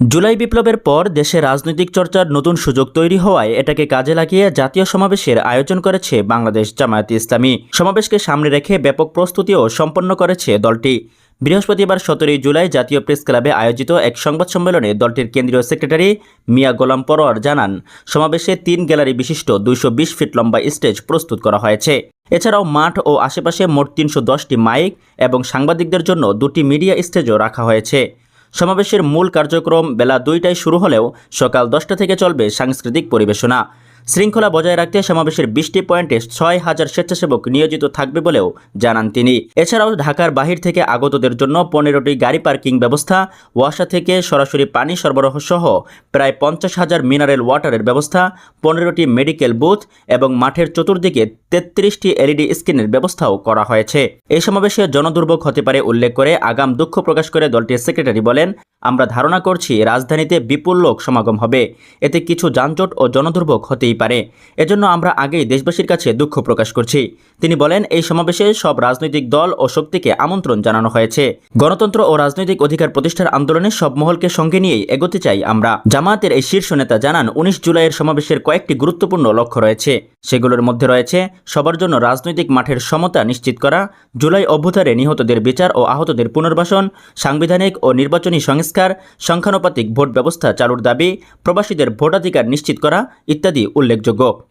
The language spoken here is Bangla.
জুলাই বিপ্লবের পর দেশে রাজনৈতিক চর্চার নতুন সুযোগ তৈরি হওয়ায় এটাকে কাজে লাগিয়ে জাতীয় সমাবেশের আয়োজন করেছে বাংলাদেশ জামায়াত ইসলামী। সমাবেশকে সামনে রেখে ব্যাপক প্রস্তুতিও সম্পন্ন করেছে দলটি। বৃহস্পতিবার সতেরোই জুলাই জাতীয় প্রেস ক্লাবে আয়োজিত এক সংবাদ সম্মেলনে দলটির কেন্দ্রীয় সেক্রেটারি মিয়া গোলাম পরোয়ার জানান, সমাবেশে তিন গ্যালারি বিশিষ্ট দুইশো বিশ ফিট লম্বা স্টেজ প্রস্তুত করা হয়েছে। এছাড়াও মাঠ ও আশেপাশে মোট তিনশো দশটি মাইক এবং সাংবাদিকদের জন্য দুটি মিডিয়া স্টেজও রাখা হয়েছে। সমাবেশের মূল কার্যক্রম বেলা দুইটায় শুরু হলেও সকাল দশটা থেকে চলবে সাংস্কৃতিক পরিবেশনা। শৃঙ্খলা বজায় রাখতে সমাবেশের বিশটি পয়েন্টে ছয় হাজার স্বেচ্ছাসেবক নিয়োজিত থাকবে বলেও জানান তিনি। এছাড়াও ঢাকার বাহির থেকে আগতদের জন্য পনেরোটি গাড়ি পার্কিং ব্যবস্থা, ওয়াসা থেকে সরাসরি পানি সরবরাহ সহ প্রায় পঞ্চাশ হাজার মিনারেল ওয়াটারের ব্যবস্থা, পনেরোটি মেডিকেল বুথ এবং মাঠের চতুর্দিকে তেত্রিশটি এলইডি স্ক্রিনের ব্যবস্থাও করা হয়েছে। এই সমাবেশে জনদুর্ভোগ হতে পারে উল্লেখ করে আগাম দুঃখ প্রকাশ করে দলটির সেক্রেটারি বলেন, আমরা ধারণা করছি রাজধানীতে বিপুল লোক সমাগম হবে। এতে কিছু যানজট ও জনদুর্ভোগ হতেই পারে। এজন্য আমরা আগেই দেশবাসীর কাছে দুঃখ প্রকাশ করছি। তিনি বলেন, এই সমাবেশে সব রাজনৈতিক দল ও শক্তিকে আমন্ত্রণ জানানো হয়েছে। গণতন্ত্র ও রাজনৈতিক অধিকার প্রতিষ্ঠার আন্দোলনে সব মহলকে সঙ্গে নিয়েই এগোতে চাই আমরা। জামায়াতের এই শীর্ষ নেতা জানান, উনিশ জুলাইয়ের সমাবেশের কয়েকটি গুরুত্বপূর্ণ লক্ষ্য রয়েছে। সেগুলোর মধ্যে রয়েছে, সবার জন্য রাজনৈতিক মাঠের সমতা নিশ্চিত করা, জুলাই অভ্যুত্থানে নিহতদের বিচার ও আহতদের পুনর্বাসন, সাংবিধানিক ও নির্বাচনী সংস্কার, সংখ্যানুপাতিক ভোট ব্যবস্থা চালুর দাবি, প্রবাসীদের ভোটাধিকার নিশ্চিত করা, ইত্যাদি উল্লেখযোগ্য।